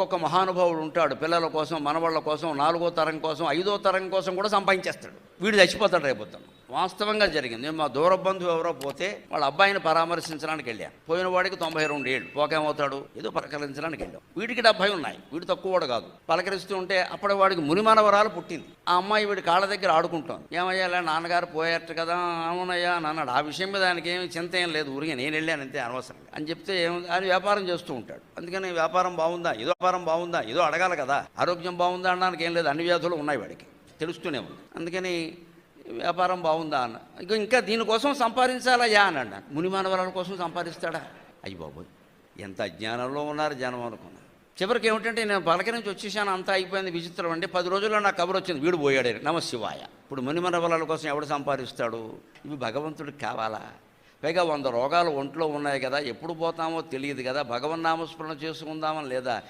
ఒక్కొక్క మహానుభావుడు ఉంటాడు. పిల్లల కోసం మనవాళ్ళ కోసం నాలుగో తరం కోసం ఐదో తరం కోసం కూడా సంపాదించేస్తాడు. వీడు చచ్చిపోతాడు రేపొద్దున. వాస్తవంగా జరిగింది. మా దూర బంధువు ఎవరో పోతే వాళ్ళ అబ్బాయిని పరామర్శించడానికి వెళ్ళాను. పోయిన వాడికి తొంభై రెండు ఏళ్ళు. పోకేమవుతాడు? ఏదో పలకరించడానికి వెళ్ళాం. వీడికి డెబ్బై ఉన్నాయి. వీడు తక్కువ వాడు కాదు. పలకరిస్తూ ఉంటే అప్పటి వాడికి మునిమానవరాలు పుట్టింది. ఆ అమ్మాయి వీడి కాళ్ళ దగ్గర ఆడుకుంటాం ఏమయ్యా నాన్నగారు పోయారట కదా? అవునయ్యా అన్నాడు ఆ విషయం మీద ఆయనకి ఏమి చింత ఏం లేదు. ఊరికే నేను వెళ్ళాను అంతే అనవసరంగా. అని చెప్తే ఏం ఆయన వ్యాపారం చేస్తూ ఉంటాడు. అందుకని వ్యాపారం బాగుందా? ఏదో వ్యాపారం బాగుందా? ఏదో అడగాలి కదా. ఆరోగ్యం బాగుందా? అనడానికి ఏం లేదు. అన్ని వ్యాధులు ఉన్నాయి వాడికి. తెలుస్తూనే ఉంది. అందుకని వ్యాపారం బాగుందా అన్న. ఇక ఇంకా దీనికోసం సంపాదించాలయ్యా అని అన్నాను మునిమానవరాల కోసం సంపాదిస్తాడా? అయ్యి బాబోయ్ ఎంత అజ్ఞానంలో ఉన్నారు జనం అనుకున్నా. చివరికి ఏమిటంటే నేను పలక నుంచి వచ్చేసాను అంతా అయిపోయింది విచిత్రం అంటే పది రోజుల్లో నాకు కబురు వచ్చింది వీడు పోయాడు. నమ శివాయ. ఇప్పుడు మునిమనవరాల కోసం ఎవడు సంపాదిస్తాడు? ఇవి భగవంతుడికి కావాలా? పైగా వంద రోగాలు ఒంట్లో ఉన్నాయి కదా ఎప్పుడు పోతామో తెలియదు కదా. భగవన్నామస్మరణ చేసుకుందామని లేదా?